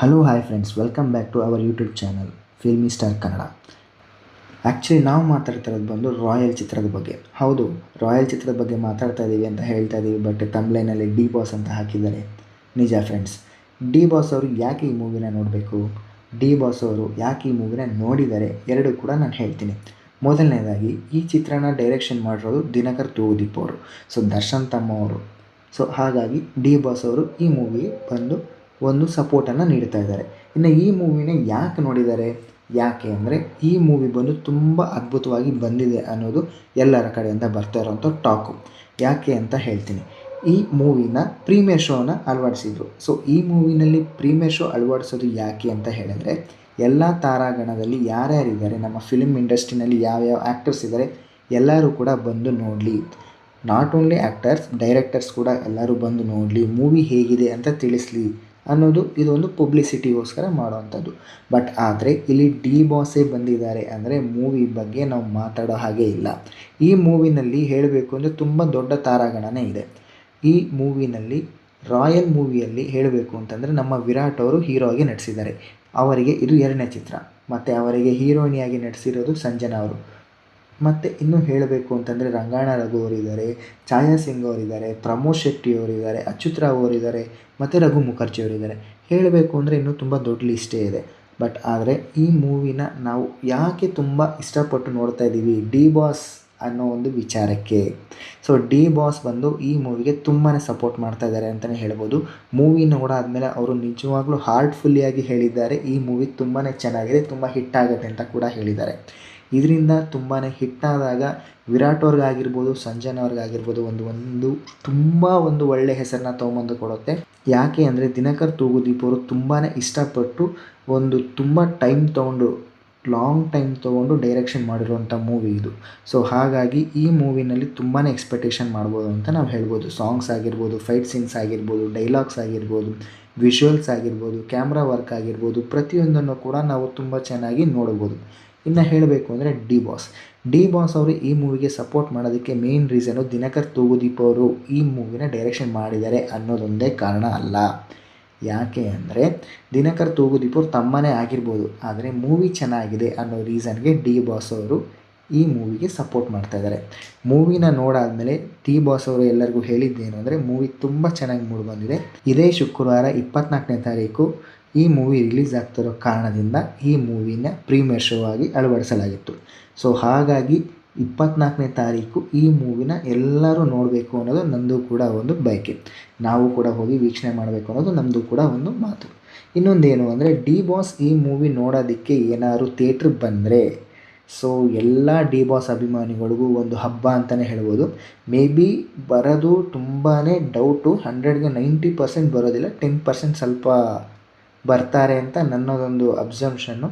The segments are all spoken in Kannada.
Hello hi friends welcome back to our YouTube channel Filmy Star Kannada actually ನಾವು ಮಾತಾಡ್ತಾ ಇರೋದು ಬಂದು ರಾಯಲ್ ಚಿತ್ರದ ಬಗ್ಗೆ. ಹೌದು ರಾಯಲ್ ಚಿತ್ರದ ಬಗ್ಗೆ ಮಾತಾಡ್ತಾ ಇದ್ದೀವಿ ಅಂತ ಹೇಳ್ತಾ ಇದ್ದೀವಿ ಬಟ್ ತಮ್ಲೈನಲ್ಲಿ ಡಿ ಬಾಸ್ ಅಂತ ಹಾಕಿದ್ದಾರೆ. ನಿಜ ಫ್ರೆಂಡ್ಸ್ ಡಿ ಬಾಸ್ ಅವರು ಯಾಕೆ ಈ ಮೂವಿನ ನೋಡಬೇಕು? ಡಿ ಬಾಸ್ ಅವರು ಯಾಕೆ ಈ ಮೂವಿನ ನೋಡಿದ್ದಾರೆ? ಎರಡು ಕೂಡ ನಾನು ಹೇಳ್ತೀನಿ. ಮೊದಲನೇದಾಗಿ, ಈ ಚಿತ್ರನ ಡೈರೆಕ್ಷನ್ ಮಾಡಿರೋದು ದಿನಕರ್ ತೂಗುದೀಪ್ ಅವರು. ಸೊ ದರ್ಶನ್ ತಮ್ಮ ಅವರು. ಸೊ ಹಾಗಾಗಿ ಡಿ ಬಾಸ್ ಅವರು ಈ ಮೂವಿಗೆ ಬಂದು ಒಂದು ಸಪೋರ್ಟನ್ನು ನೀಡ್ತಾ ಇದ್ದಾರೆ. ಇನ್ನು ಈ ಮೂವಿನ ಯಾಕೆ ನೋಡಿದ್ದಾರೆ? ಯಾಕೆ ಅಂದರೆ ಈ ಮೂವಿ ಬಂದು ತುಂಬ ಅದ್ಭುತವಾಗಿ ಬಂದಿದೆ ಅನ್ನೋದು ಎಲ್ಲರ ಕಡೆಯಿಂದ ಬರ್ತಾ ಇರೋಂಥ ಟಾಕು ಯಾಕೆ ಅಂತ ಹೇಳ್ತೀನಿ. ಈ ಮೂವಿನ ಪ್ರೀಮಿಯರ್ ಶೋನ ಅಳವಡಿಸಿದ್ರು. ಸೊ ಈ ಮೂವಿನಲ್ಲಿ ಪ್ರೀಮಿಯರ್ ಶೋ ಅಳವಡಿಸೋದು ಯಾಕೆ ಅಂತ ಹೇಳಿದ್ರೆ, ಎಲ್ಲ ತಾರಾಗಣದಲ್ಲಿ ಯಾರ್ಯಾರಿದ್ದಾರೆ, ನಮ್ಮ ಫಿಲ್ಮ್ ಇಂಡಸ್ಟ್ರಿನಲ್ಲಿ ಯಾವ್ಯಾವ ಆ್ಯಕ್ಟರ್ಸ್ ಇದ್ದಾರೆ, ಎಲ್ಲರೂ ಕೂಡ ಬಂದು ನೋಡಲಿ. ನಾಟ್ ಓನ್ಲಿ ಆ್ಯಕ್ಟರ್ಸ್ ಡೈರೆಕ್ಟರ್ಸ್ ಕೂಡ ಎಲ್ಲರೂ ಬಂದು ನೋಡಲಿ. ಮೂವಿ ಹೇಗಿದೆ ಅಂತ ತಿಳಿಸ್ಲಿ. ಅನ್ನೋದು ಇದೊಂದು ಪಬ್ಲಿಸಿಟಿಗೋಸ್ಕರ ಮಾಡುವಂಥದ್ದು. ಬಟ್ ಆದರೆ ಇಲ್ಲಿ ಡಿ ಬಾಸೇ ಬಂದಿದ್ದಾರೆ ಅಂದರೆ ಮೂವಿ ಬಗ್ಗೆ ನಾವು ಮಾತಾಡೋ ಹಾಗೆ ಇಲ್ಲ. ಈ ಮೂವಿನಲ್ಲಿ ಹೇಳಬೇಕು ಅಂದರೆ ತುಂಬ ದೊಡ್ಡ ತಾರಾಗಣನೇ ಇದೆ. ಈ ಮೂವಿನಲ್ಲಿ ರಾಯಲ್ ಮೂವಿಯಲ್ಲಿ ಹೇಳಬೇಕು ಅಂತಂದರೆ ನಮ್ಮ ವಿರಾಟ್ ಅವರು ಹೀರೋ ಆಗಿ ನಟಿಸಿದ್ದಾರೆ. ಅವರಿಗೆ ಇದು ಎರಡನೇ ಚಿತ್ರ. ಮತ್ತು ಅವರಿಗೆ ಹೀರೋಯಿನಿಯಾಗಿ ನಟಿಸಿರೋದು ಸಂಜನಾ ಅವರು. ಮತ್ತು ಇನ್ನೂ ಹೇಳಬೇಕು ಅಂತಂದರೆ ರಂಗಾಯಣ ರಘು ಅವರಿದ್ದಾರೆ, ಛಾಯಾ ಸಿಂಗ್ ಅವರಿದ್ದಾರೆ, ಪ್ರಮೋದ್ ಶೆಟ್ಟಿ ಅವರಿದ್ದಾರೆ, ಅಚ್ಯುತ್ ರಾವ್ ಅವರಿದ್ದಾರೆ, ಮತ್ತು ರಘು ಮುಖರ್ಜಿ ಅವರಿದ್ದಾರೆ. ಹೇಳಬೇಕು ಅಂದರೆ ಇನ್ನೂ ತುಂಬ ದೊಡ್ಡ ಲಿಸ್ಟೇ ಇದೆ. ಬಟ್ ಆದರೆ ಈ ಮೂವಿನ ನಾವು ಯಾಕೆ ತುಂಬ ಇಷ್ಟಪಟ್ಟು ನೋಡ್ತಾ ಇದ್ದೀವಿ? ಡಿ ಬಾಸ್ ಅನ್ನೋ ಒಂದು ವಿಚಾರಕ್ಕೆ. ಸೊ ಡಿ ಬಾಸ್ ಬಂದು ಈ ಮೂವಿಗೆ ತುಂಬಾ ಸಪೋರ್ಟ್ ಮಾಡ್ತಾ ಇದ್ದಾರೆ ಅಂತಲೇ ಹೇಳ್ಬೋದು. ಮೂವಿ ನೋಡಾದ್ಮೇಲೆ ಅವರು ನಿಜವಾಗ್ಲೂ ಹಾರ್ಟ್ಫುಲ್ಲಿಯಾಗಿ ಹೇಳಿದ್ದಾರೆ. ಈ ಮೂವಿ ತುಂಬಾ ಚೆನ್ನಾಗಿದೆ, ತುಂಬ ಹಿಟ್ ಆಗುತ್ತೆ ಅಂತ ಕೂಡ ಹೇಳಿದ್ದಾರೆ. ಇದರಿಂದ ತುಂಬಾ ಹಿಟ್ಟಾದಾಗ ವಿರಾಟ್ ಅವ್ರಿಗಾಗಿರ್ಬೋದು, ಸಂಜನಾ ಅವ್ರಿಗಾಗಿರ್ಬೋದು ಒಂದು ಒಂದು ತುಂಬ ಒಂದು ಒಳ್ಳೆಯ ಹೆಸರನ್ನ ತೊಗೊಂಬಂದು ಕೊಡುತ್ತೆ. ಯಾಕೆ ಅಂದರೆ ದಿನಕರ್ ತೂಗುದೀಪ್ ಅವರು ತುಂಬಾ ಇಷ್ಟಪಟ್ಟು ಒಂದು ತುಂಬ ಟೈಮ್ ತೊಗೊಂಡು, ಲಾಂಗ್ ಟೈಮ್ ತೊಗೊಂಡು ಡೈರೆಕ್ಷನ್ ಮಾಡಿರುವಂಥ ಮೂವಿ ಇದು. ಸೊ ಹಾಗಾಗಿ ಈ ಮೂವಿನಲ್ಲಿ ತುಂಬಾ ಎಕ್ಸ್ಪೆಕ್ಟೇಷನ್ ಮಾಡ್ಬೋದು ಅಂತ ನಾವು ಹೇಳ್ಬೋದು. ಸಾಂಗ್ಸ್ ಆಗಿರ್ಬೋದು, ಫೈಟ್ ಸೀನ್ಸ್ ಆಗಿರ್ಬೋದು, ಡೈಲಾಗ್ಸ್ ಆಗಿರ್ಬೋದು, ವಿಷುವಲ್ಸ್ ಆಗಿರ್ಬೋದು, ಕ್ಯಾಮ್ರಾ ವರ್ಕ್ ಆಗಿರ್ಬೋದು, ಪ್ರತಿಯೊಂದನ್ನು ಕೂಡ ನಾವು ತುಂಬ ಚೆನ್ನಾಗಿ ನೋಡ್ಬೋದು. ಇನ್ನು ಹೇಳಬೇಕು ಅಂದರೆ ಡಿ ಬಾಸ್. ಡಿ ಬಾಸ್ ಅವರು ಈ ಮೂವಿಗೆ ಸಪೋರ್ಟ್ ಮಾಡೋದಕ್ಕೆ ಮೇನ್ ರೀಸನು ದಿನಕರ್ ತೂಗುದೀಪ್ ಅವರು ಈ ಮೂವಿನ ಡೈರೆಕ್ಷನ್ ಮಾಡಿದ್ದಾರೆ ಅನ್ನೋದೊಂದೇ ಕಾರಣ ಅಲ್ಲ. ಯಾಕೆ ಅಂದರೆ ದಿನಕರ್ ತೂಗುದೀಪ್ ಅವರು ತಮ್ಮನೇ ಆಗಿರ್ಬೋದು, ಆದರೆ ಮೂವಿ ಚೆನ್ನಾಗಿದೆ ಅನ್ನೋ ರೀಸನ್ಗೆ ಡಿ ಬಾಸ್ ಅವರು ಈ ಮೂವಿಗೆ ಸಪೋರ್ಟ್ ಮಾಡ್ತಾ ಇದ್ದಾರೆ. ಮೂವಿನ ನೋಡಾದಮೇಲೆ ಟಿ ಬಾಸ್ ಅವರು ಎಲ್ಲರಿಗೂ ಹೇಳಿದ್ದೇನು ಅಂದರೆ ಮೂವಿ ತುಂಬ ಚೆನ್ನಾಗಿ ಮೂಡಿ ಬಂದಿದೆ. ಇದೇ ಶುಕ್ರವಾರ ಇಪ್ಪತ್ನಾಲ್ಕನೇ ತಾರೀಕು ಈ ಮೂವಿ ರಿಲೀಸ್ ಆಗ್ತಿರೋ ಕಾರಣದಿಂದ ಈ ಮೂವಿನ ಪ್ರೀಮಿಯರ್ ಶೋ ಆಗಿ ಅಳವಡಿಸಲಾಗಿತ್ತು. ಸೊ ಹಾಗಾಗಿ ಇಪ್ಪತ್ನಾಲ್ಕನೇ ತಾರೀಕು ಈ ಮೂವಿನ ಎಲ್ಲರೂ ನೋಡಬೇಕು ಅನ್ನೋದು ನಂದು ಕೂಡ ಒಂದು ಬಯಕೆ. ನಾವು ಕೂಡ ಹೋಗಿ ವೀಕ್ಷಣೆ ಮಾಡಬೇಕು ಅನ್ನೋದು ನಮ್ಮದು ಕೂಡ ಒಂದು ಮಾತು. ಇನ್ನೊಂದೇನು ಅಂದರೆ ಡಿ ಬಾಸ್ ಈ ಮೂವಿ ನೋಡೋದಕ್ಕೆ ಏನಾದ್ರು ಥಿಯೇಟ್ರ್ ಬಂದರೆ ಸೊ ಎಲ್ಲ ಡಿ ಬಾಸ್ ಅಭಿಮಾನಿಗಳಿಗೂ ಒಂದು ಹಬ್ಬ ಅಂತಲೇ ಹೇಳ್ಬೋದು. ಮೇ ಬಿ ಬರೋದು ತುಂಬಾ ಡೌಟು ಹಂಡ್ರೆಡ್ಗೆ ನೈಂಟಿ ಪರ್ಸೆಂಟ್ ಬರೋದಿಲ್ಲ ಟೆನ್ ಪರ್ಸೆಂಟ್ ಸ್ವಲ್ಪ ಬರ್ತಾರೆ ಅಂತ ನನ್ನದೊಂದು ಅಬ್ಸಂಪ್ಷನ್ನು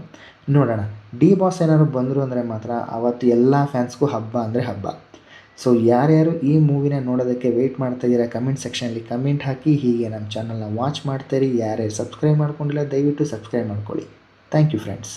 ನೋಡೋಣ. ಡಿ ಬಾಸ್ ಏನಾದ್ರು ಬಂದರು ಅಂದರೆ ಮಾತ್ರ ಅವತ್ತು ಎಲ್ಲ ಫ್ಯಾನ್ಸ್ಗೂ ಹಬ್ಬ ಅಂದರೆ ಹಬ್ಬ. ಸೊ ಯಾರ್ಯಾರು ಈ ಮೂವಿನ ನೋಡೋದಕ್ಕೆ ವೆಯ್ಟ್ ಮಾಡ್ತಾ ಇದ್ದೀರಾ ಕಮೆಂಟ್ ಸೆಕ್ಷನಲ್ಲಿ ಕಮೆಂಟ್ ಹಾಕಿ ಹೀಗೆ ನಮ್ಮ ಚಾನಲ್ನ ವಾಚ್ ಮಾಡ್ತೀರಿ ಯಾರ್ಯಾರು ಸಬ್ಸ್ಕ್ರೈಬ್ ಮಾಡ್ಕೊಂಡಿಲ್ಲ ದಯವಿಟ್ಟು ಸಬ್ಸ್ಕ್ರೈಬ್ ಮಾಡ್ಕೊಳ್ಳಿ. Thank you friends